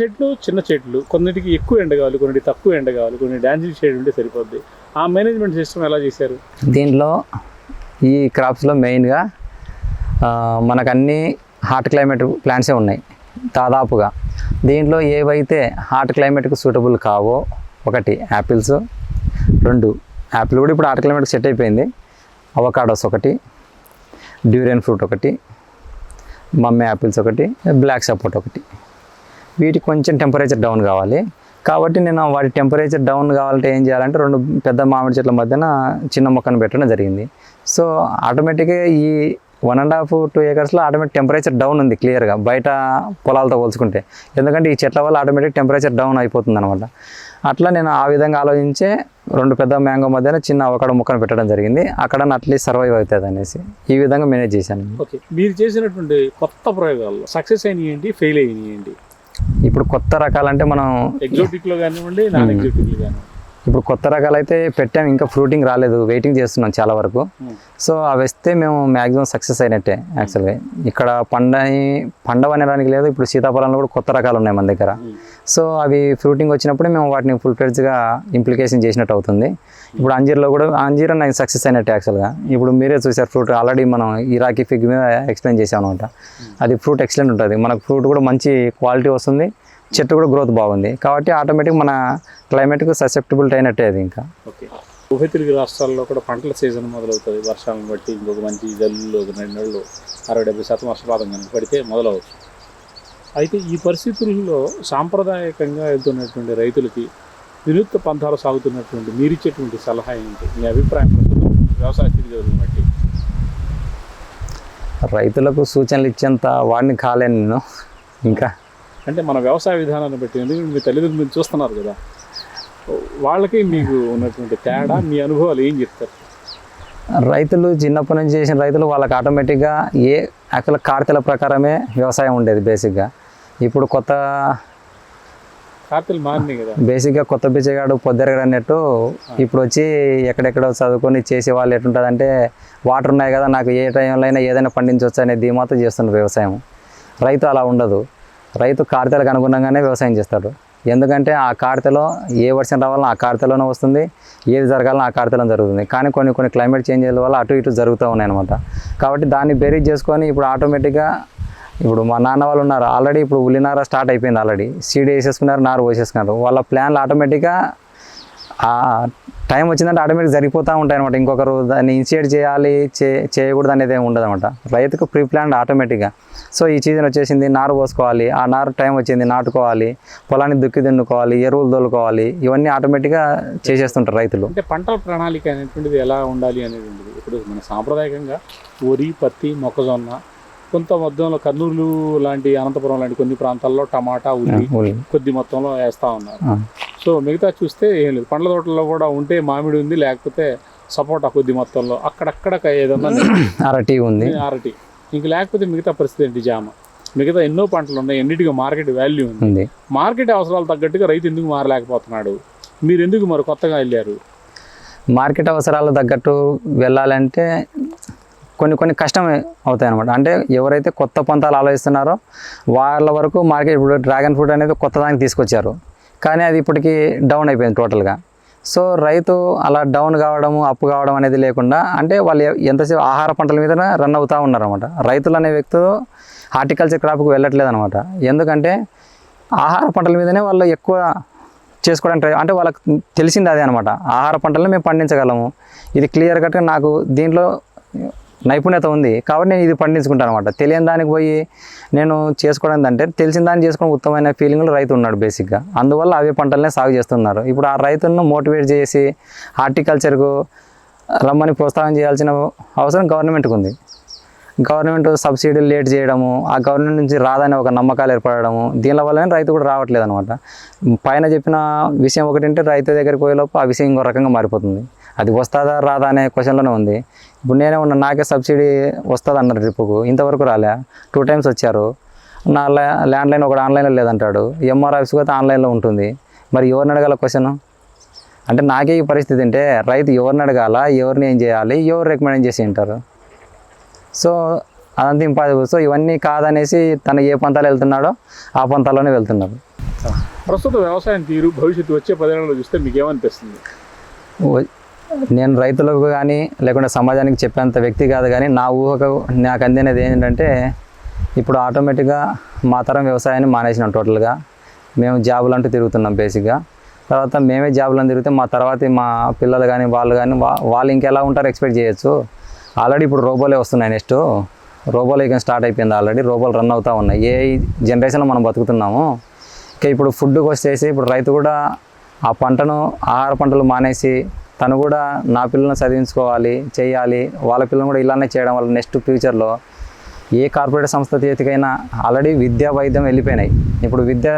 చెట్లు చిన్న చెట్లు కొన్నిటికి ఎక్కువ ఎండ కావాలి కొన్నిటికి తక్కువ ఎండ కావాలి కొన్ని డాన్సింగ్ షేడ్ ఉంటే సరిపోద్ది. ఆ మేనేజ్మెంట్ సిస్టమ్ ఎలా చేశారు? దీంట్లో ఈ క్రాప్స్లో మెయిన్గా మనకు అన్ని హాట్ క్లైమేట్ ప్లాంట్సే ఉన్నాయి దాదాపుగా. దీంట్లో ఏవైతే హాట్ క్లైమేట్కి సూటబుల్ కావో ఒకటి యాపిల్స్ రెండు యాపిల్ కూడా ఇప్పుడు హాట్ క్లైమేట్కి సెట్ అయిపోయింది. అవకాడోస్ ఒకటి డ్యూరియన్ ఫ్రూట్ ఒకటి మమ్మీ యాపిల్స్ ఒకటి బ్లాక్ సపోర్ట్ ఒకటి. వీటికి కొంచెం టెంపరేచర్ డౌన్ కావాలి. కాబట్టి నేను వాటి టెంపరేచర్ డౌన్ కావాలంటే ఏం చేయాలంటే రెండు పెద్ద మామిడి చెట్ల మధ్యన చిన్న మొక్కను పెట్టడం జరిగింది. సో ఆటోమేటిక్గా ఈ వన్ అండ్ హాఫ్ టూ ఏకర్స్లో ఆటోమేటిక్ టెంపరేచర్ డౌన్ ఉంది క్లియర్గా బయట పొలాలతో పోల్చుకుంటే. ఎందుకంటే ఈ చెట్ల వల్ల ఆటోమేటిక్ టెంపరేచర్ డౌన్ అయిపోతుంది అనమాట అట్లా నేను ఆ విధంగా ఆలోచించే రెండు పెద్ద మ్యాంగో మధ్యన చిన్న అవకాడ ముక్కను పెట్టడం జరిగింది. అక్కడ అట్లీస్ట్ సర్వైవ్ అవుతుంది అనేసి ఈ విధంగా మేనేజ్ చేశాను. ఓకే. మీరు చేసినటువంటి కొత్త ప్రయోగాల్లో సక్సెస్ అయినాయి ఏంటి ఫెయిల్ అయినాయి ఏంటి ఇప్పుడు కొత్త రకాలంటే మనం ఎగ్జోటిక్లో కానివ్వండి నాన్ ఎగ్జోటిక్లో కానివ్వండి. ఇప్పుడు కొత్త రకాలు అయితే పెట్టాం ఇంకా ఫ్రూటింగ్ రాలేదు వెయిటింగ్ చేస్తున్నాం చాలా వరకు. Hmm. సో అవి వస్తే మేము మ్యాక్సిమం సక్సెస్ అయినట్టే యాక్చువల్గా ఇక్కడ పండని పండవనడానికి లేదు ఇప్పుడు సీతాఫలంలో కూడా కొత్త రకాలు ఉన్నాయి మన దగ్గర. Hmm. సో అవి ఫ్రూటింగ్ వచ్చినప్పుడు మేము వాటిని ఫుల్ ఫ్లెడ్జ్గా ఇంప్లికేషన్ చేసినట్టు అవుతుంది. ఇప్పుడు అంజీర్లో కూడా అంజీర్ నాకు సక్సెస్ అయినట్టే యాక్చువల్గా ఇప్పుడు మీరే చూసారు ఫ్రూట్ ఆల్రెడీ మనం ఇరాకీ ఫిగ్ మీద ఎక్స్ప్లెయిన్ చేసాం అనమాట అది ఫ్రూట్ ఎక్సలెంట్ ఉంటుంది. మనకు ఫ్రూట్ కూడా మంచి క్వాలిటీ వస్తుంది. చెట్టు కూడా గ్రోత్ బాగుంది. కాబట్టి ఆటోమేటిక్ మన క్లైమేట్కి ససెప్టబిలిటీ అయినట్టే అది ఇంకా. ఓకే. ఉభయ తెలుగు రాష్ట్రాల్లో కూడా పంటల సీజన్ మొదలవుతుంది. వర్షాలను బట్టి ఇంకొక మంచి జల్లులు ఒక రెండు నెలలు అరవై డెబ్బై శాతం వర్షపాతం కనుక పడితే మొదలవచ్చు. అయితే ఈ పరిస్థితుల్లో సాంప్రదాయకంగా వెళ్తున్నటువంటి రైతులకి వినూత్న పంథాలు సాగుతున్నటువంటి మీరిచ్చేటువంటి సలహా ఏంటి? మీ అభిప్రాయం వ్యవసాయ స్థితిగతులను బట్టి. రైతులకు సూచనలు ఇచ్చేంత వాడిని కాలేను నేను. ఇంకా అంటే మన వ్యవసాయ విధానాన్ని బట్టి ఎందుకంటే మీ తల్లిదండ్రులు మీరు చూస్తున్నారు కదా. వాళ్ళకి మీకు ఉన్నటువంటి తేడా మీ అనుభవాలు ఏం చెప్తారు? రైతులు చిన్నప్పటి నుంచి చేసిన రైతులు వాళ్ళకి ఆటోమేటిక్గా ఏ యాక్చువల్ కార్తెల ప్రకారమే వ్యవసాయం ఉండేది బేసిక్గా ఇప్పుడు కొత్త కదా. బేసిక్గా కొత్త బిచ్చగాడు పొద్దెరగడు అన్నట్టు ఇప్పుడు వచ్చి ఎక్కడెక్కడో చదువుకొని చేసే వాళ్ళు ఎట్లుంటుందంటే వాటర్ ఉన్నాయి కదా నాకు ఏ టైంలో అయినా ఏదైనా పండించవచ్చు అనే ధీమాతో చేస్తున్నారు వ్యవసాయం. రైతు అలా ఉండదు. రైతు కార్తెలకు అనుగుణంగానే వ్యవసాయం చేస్తాడు. ఎందుకంటే ఆ కార్తెలో ఏ వర్షం రావాలన్నా ఆ కార్తెలోనే వస్తుంది ఏది జరగాలన్నా ఆ కార్తెలో జరుగుతుంది. కానీ కొన్ని కొన్ని క్లైమేట్ చేంజెస్ వల్ల అటు ఇటు జరుగుతూ ఉన్నాయన్నమాట. కాబట్టి దాన్ని బెరీజ్ చేసుకొని ఇప్పుడు ఆటోమేటిక్గా ఇప్పుడు మా నాన్న వాళ్ళు ఉన్నారు. ఆల్రెడీ ఇప్పుడు ఉల్లినార స్టార్ట్ అయిపోయింది ఆల్రెడీ. సీడ్ వేసేసుకున్నారు నారు పోసేసుకున్నారు. వాళ్ళ ప్లాన్లు ఆటోమేటిక్గా ఆ టైం వచ్చిందంటే ఆటోమేటిక్ జరిగిపోతూ ఉంటాయి అనమాట ఇంకొకరు దాన్ని ఇనిషియేట్ చేయాలి చే చేయకూడదు అనేది ఏమి ఉండదు అనమాట రైతుకు ప్రీ ప్లాన్ ఆటోమేటిక్గా. సో ఈ సీజన్ వచ్చేసింది నారు పోసుకోవాలి ఆ నారు టైం వచ్చింది నాటుకోవాలి పొలాన్ని దుక్కి దున్నుకోవాలి ఎరువులు తోలుకోవాలి ఇవన్నీ ఆటోమేటిక్గా చేసేస్తుంటారు రైతులు. అంటే పంటల ప్రణాళిక అనేటువంటిది ఎలా ఉండాలి అనేది ఇప్పుడు మన సాంప్రదాయకంగా వరి పత్తి మొక్కజొన్న కొంత మొత్తంలో కర్నూలు లాంటి అనంతపురం లాంటి కొన్ని ప్రాంతాల్లో టమాటా ఉల్లి. కొద్ది మొత్తంలో వేస్తూ ఉన్నారు. సో మిగతా చూస్తే ఏం లేదు. పండ్ల తోటల్లో కూడా ఉంటే మామిడి ఉంది లేకపోతే సపోటా కొద్ది మొత్తంలో. అక్కడక్కడ ఏదన్నా అరటి ఉంది. అరటి. ఇంక లేకపోతే మిగతా పరిస్థితి ఏంటి జామ? మిగతా ఎన్నో పంటలు ఉన్నాయి ఎన్నిటికీ మార్కెట్ వాల్యూ ఉంది. మార్కెట్ అవసరాలు తగ్గట్టుగా రైతు ఎందుకు మారలేకపోతున్నాడు? మీరు ఎందుకు మరి కొత్తగా వెళ్ళారు? మార్కెట్ అవసరాలు తగ్గట్టు వెళ్ళాలంటే కొన్ని కొన్ని కష్టం అవుతాయి అనమాట అంటే ఎవరైతే కొత్త పంతాలు ఆలోచిస్తున్నారో వాళ్ళ వరకు మార్కెట్ ఇప్పుడు డ్రాగన్ ఫ్రూట్ అనేది కొత్త దానికి తీసుకొచ్చారు. కానీ అది ఇప్పటికీ డౌన్ అయిపోయింది టోటల్గా. సో రైతు అలా డౌన్ కావడము అప్పు కావడం అనేది లేకుండా అంటే వాళ్ళు ఎంతసేపు ఆహార పంటల మీద రన్ అవుతూ ఉన్నారనమాట రైతులు అనే వ్యక్తులు హార్టికల్చర్ క్రాప్కి వెళ్ళట్లేదు అనమాట ఎందుకంటే ఆహార పంటల మీదనే వాళ్ళు ఎక్కువ చేసుకోవడానికి అంటే వాళ్ళకి తెలిసింది అదే అనమాట ఆహార పంటలను మేము పండించగలము. ఇది క్లియర్ కట్గా నాకు దీంట్లో నైపుణ్యత ఉంది. కాబట్టి నేను ఇది పండించుకుంటాను అనమాట తెలియని దానికి పోయి నేను చేసుకోవడం అంటే తెలిసిన దాన్ని చేసుకోవడం ఉత్తమమైన ఫీలింగ్లో రైతు ఉన్నాడు బేసిక్గా అందువల్ల అవే పంటలనే సాగు చేస్తున్నారు. ఇప్పుడు ఆ రైతులను మోటివేట్ చేసి హార్టికల్చర్కు రమ్మని ప్రోత్సాహం చేయాల్సిన అవసరం గవర్నమెంట్కి ఉంది. గవర్నమెంట్ సబ్సిడీలు లేట్ చేయడము ఆ గవర్నమెంట్ నుంచి రాదని ఒక నమ్మకాలు ఏర్పడము దీని వల్లనే రైతు కూడా రావట్లేదు అనమాట పైన చెప్పిన విషయం ఒకటి అంటే రైతు దగ్గరికి పోయేలోపు ఆ విషయం ఇంకో రకంగా మారిపోతుంది. అది వస్తుందా రాదా అనే క్వశ్చన్లోనే ఉంది. ఇప్పుడు నేనే ఉన్నా నాకే సబ్సిడీ వస్తుంది అన్నారు ట్రిప్పుకు. ఇంతవరకు రాలే. టూ టైమ్స్ వచ్చారు. నా ల్యా ల్యాండ్లైన్ ఒకటి ఆన్లైన్లో లేదంటాడు. ఎంఆర్ ఆఫీస్కి అయితే ఆన్లైన్లో ఉంటుంది. మరి ఎవరిని అడగాల క్వశ్చన్ అంటే నాకే ఈ పరిస్థితి అంటే రైతు ఎవరిని అడగాల ఎవరిని ఏం చేయాలి ఎవరు రికమెండ్ చేసి ఉంటారు? సో అదంతా ఇంపాసిబుల్ సో ఇవన్నీ కాదనేసి తను ఏ పంతాలు వెళ్తున్నాడో ఆ పంతాల్లోనే వెళ్తున్నారు ప్రస్తుత వ్యవసాయం తీరు భవిష్యత్తు వచ్చే పదేళ్ళలో చూస్తే మీకు ఏమనిపిస్తుంది? నేను రైతులకు కానీ లేకుంటే సమాజానికి చెప్పేంత వ్యక్తి కాదు కానీ నా ఊహకు నాకు అందినది ఏంటంటే ఇప్పుడు ఆటోమేటిక్గా మా తరం వ్యవసాయాన్ని మానేసినాం టోటల్గా. మేము జాబులు అంటూ తిరుగుతున్నాం బేసిక్గా. తర్వాత మేమే జాబులను తిరిగితే మా తర్వాత మా పిల్లలు కానీ వాళ్ళు కానీ వా- వాళ్ళు ఇంకెలా ఉంటారో ఎక్స్పెక్ట్ చేయొచ్చు. ఆల్రెడీ ఇప్పుడు రోబోలే వస్తున్నాయి నెక్స్ట్. రోబోలు ఇక స్టార్ట్ అయిపోయింది ఆల్రెడీ రోబోలు రన్ అవుతూ ఉన్నాయి. ఏ జనరేషన్లో మనం బతుకుతున్నాము. ఇక ఇప్పుడు ఫుడ్కి వచ్చేసి ఇప్పుడు రైతు కూడా ఆ పంటను ఆహార పంటలు మానేసి తను కూడా నా పిల్లల్ని చదివించుకోవాలి చేయాలి. వాళ్ళ పిల్లలు కూడా ఇలానే చేయడం వల్ల నెక్స్ట్ ఫ్యూచర్లో ఏ కార్పొరేట్ సంస్థ చేతికైనా ఆల్రెడీ విద్యా వైద్యం వెళ్ళిపోయినాయి. ఇప్పుడు విద్య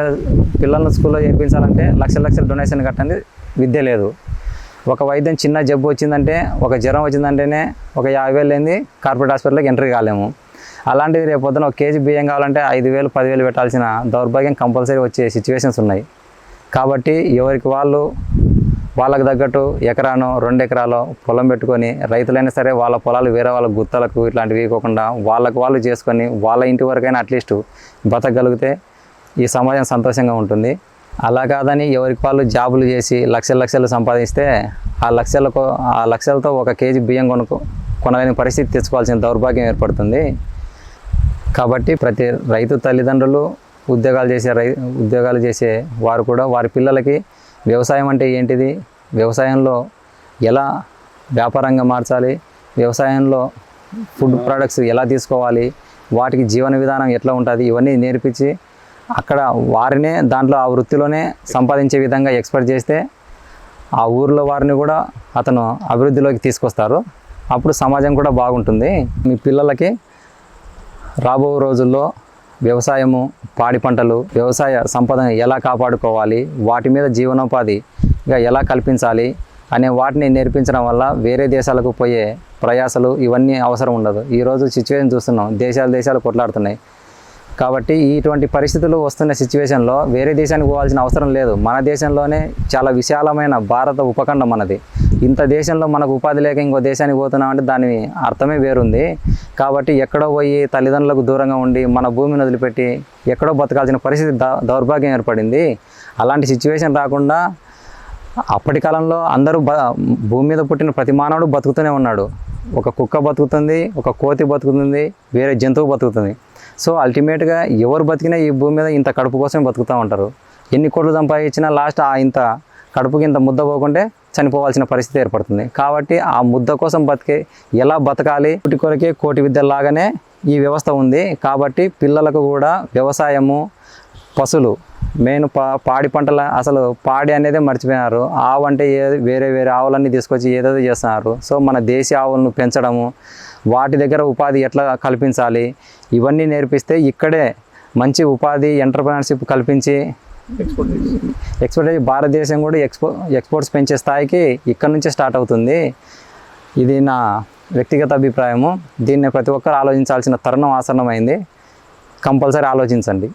పిల్లల్ని స్కూల్లో చేర్పించాలంటే లక్షల లక్షల డొనేషన్ కట్టండి విద్య లేదు. ఒక వైద్యం చిన్న జబ్బు వచ్చిందంటే ఒక జ్వరం వచ్చిందంటేనే ఒక యాభై వేలు లేని కార్పొరేట్ హాస్పిటల్కి ఎంట్రీ కాలేము. అలాంటిది రేపు పొద్దున ఒక కేజీ బియ్యం కావాలంటే ఐదు వేలు పదివేలు పెట్టాల్సిన దౌర్భాగ్యం కంపల్సరీ వచ్చే సిచ్యువేషన్స్ ఉన్నాయి. కాబట్టి ఎవరికి వాళ్ళు వాళ్ళకి తగ్గట్టు ఎకరాను రెండు ఎకరాలో పొలం పెట్టుకొని రైతులైనా సరే వాళ్ళ పొలాలు వేరే వాళ్ళ గుత్తలకు ఇట్లాంటివి ఇవ్వకుండా వాళ్ళకు వాళ్ళు చేసుకొని వాళ్ళ ఇంటి వరకైనా అట్లీస్ట్ బతకగలిగితే ఈ సమాజం సంతోషంగా ఉంటుంది. అలా కాదని ఎవరికి వాళ్ళు జాబులు చేసి లక్షల లక్షలు సంపాదిస్తే ఆ లక్షలకు ఆ లక్షలతో ఒక కేజీ బియ్యం కొనుక్కో కొనలేని పరిస్థితి తెచ్చుకోవాల్సిన దౌర్భాగ్యం ఏర్పడుతుంది. కాబట్టి ప్రతి రైతు తల్లిదండ్రులు ఉద్యోగాలు చేసే రై ఉద్యోగాలు చేసే వారు కూడా వారి పిల్లలకి వ్యవసాయం అంటే ఏంటిది? వ్యవసాయంలో ఎలా వ్యాపారంగా మార్చాలి? వ్యవసాయంలో ఫుడ్ ప్రొడక్ట్స్ ఎలా తీసుకోవాలి? వాటికి జీవన విధానం ఎట్లా ఉంటుంది? ఇవన్నీ నేర్పించి అక్కడ వారినే దాంట్లో ఆ వృత్తిలోనే సంపాదించే విధంగా ఎక్స్పర్ట్ చేస్తే ఆ ఊర్లో వారిని కూడా అతను అభివృద్ధిలోకి తీసుకొస్తారు. అప్పుడు సమాజం కూడా బాగుంటుంది. మీ పిల్లలకి రాబో రోజుల్లో వ్యవసాయము పాడి పంటలు వ్యవసాయ సంపదను ఎలా కాపాడుకోవాలి వాటి మీద జీవనోపాధిగా ఎలా కల్పించాలి అనే వాటిని నేర్పించడం వల్ల వేరే దేశాలకు పోయే ప్రయాసలు ఇవన్నీ అవసరం ఉండదు. ఈరోజు సిచ్యువేషన్ చూస్తున్నాం. దేశాలు దేశాలు కొట్లాడుతున్నాయి. కాబట్టి ఇటువంటి పరిస్థితులు వస్తున్న సిచ్యువేషన్లో వేరే దేశానికి పోవాల్సిన అవసరం లేదు. మన దేశంలోనే చాలా విశాలమైన భారత ఉపఖండం మనది. ఇంత దేశంలో మనకు ఉపాధి లేక ఇంకో దేశానికి పోతున్నామంటే దాని అర్థమే వేరుంది. కాబట్టి ఎక్కడో పోయి తల్లిదండ్రులకు దూరంగా ఉండి మన భూమిని వదిలిపెట్టి ఎక్కడో బతకాల్సిన పరిస్థితి దౌర్భాగ్యం ఏర్పడింది. అలాంటి సిచ్యువేషన్ రాకుండా అప్పటి కాలంలో అందరూ బ భూమి మీద పుట్టిన ప్రతి మానవుడు బతుకుతూనే ఉన్నాడు. ఒక కుక్క బతుకుతుంది ఒక కోతి బతుకుతుంది వేరే జంతువు బతుకుతుంది. సో అల్టిమేట్గా ఎవరు బతికినా ఈ భూమి మీద ఇంత కడుపు కోసం బతుకుతూ ఉంటారు. ఎన్ని కోట్లు సంపాదించినా లాస్ట్ ఆ ఇంత కడుపుకి ఇంత ముద్ద పోకుంటే చనిపోవాల్సిన పరిస్థితి ఏర్పడుతుంది. కాబట్టి ఆ ముద్ద కోసం బతికే ఎలా బతకాలి కోటి కొరకే కోటి విద్యలాగానే ఈ వ్యవస్థ ఉంది. కాబట్టి పిల్లలకు కూడా వ్యవసాయము పశువులు మెయిన్ పా పాడి పంటల అసలు పాడి అనేది మర్చిపోయినారు. ఆవు అంటే ఏ వేరే వేరే ఆవులన్నీ తీసుకొచ్చి ఏదేదో చేస్తున్నారు. సో మన దేశీ ఆవులను పెంచడము వాటి దగ్గర ఉపాధి ఎట్లా కల్పించాలి ఇవన్నీ నేర్పిస్తే ఇక్కడే మంచి ఉపాధి ఎంటర్ప్రినర్షిప్ కల్పించి ఎక్స్పోర్ట్ భారతదేశం కూడా ఎక్స్పో ఎక్స్పోర్ట్స్ పెంచే స్థాయికి ఇక్కడ నుంచే స్టార్ట్ అవుతుంది. ఇది నా వ్యక్తిగత అభిప్రాయము. దీన్ని ప్రతి ఒక్కరు ఆలోచించాల్సిన తరుణం ఆసన్నమైంది. కంపల్సరీ ఆలోచించండి.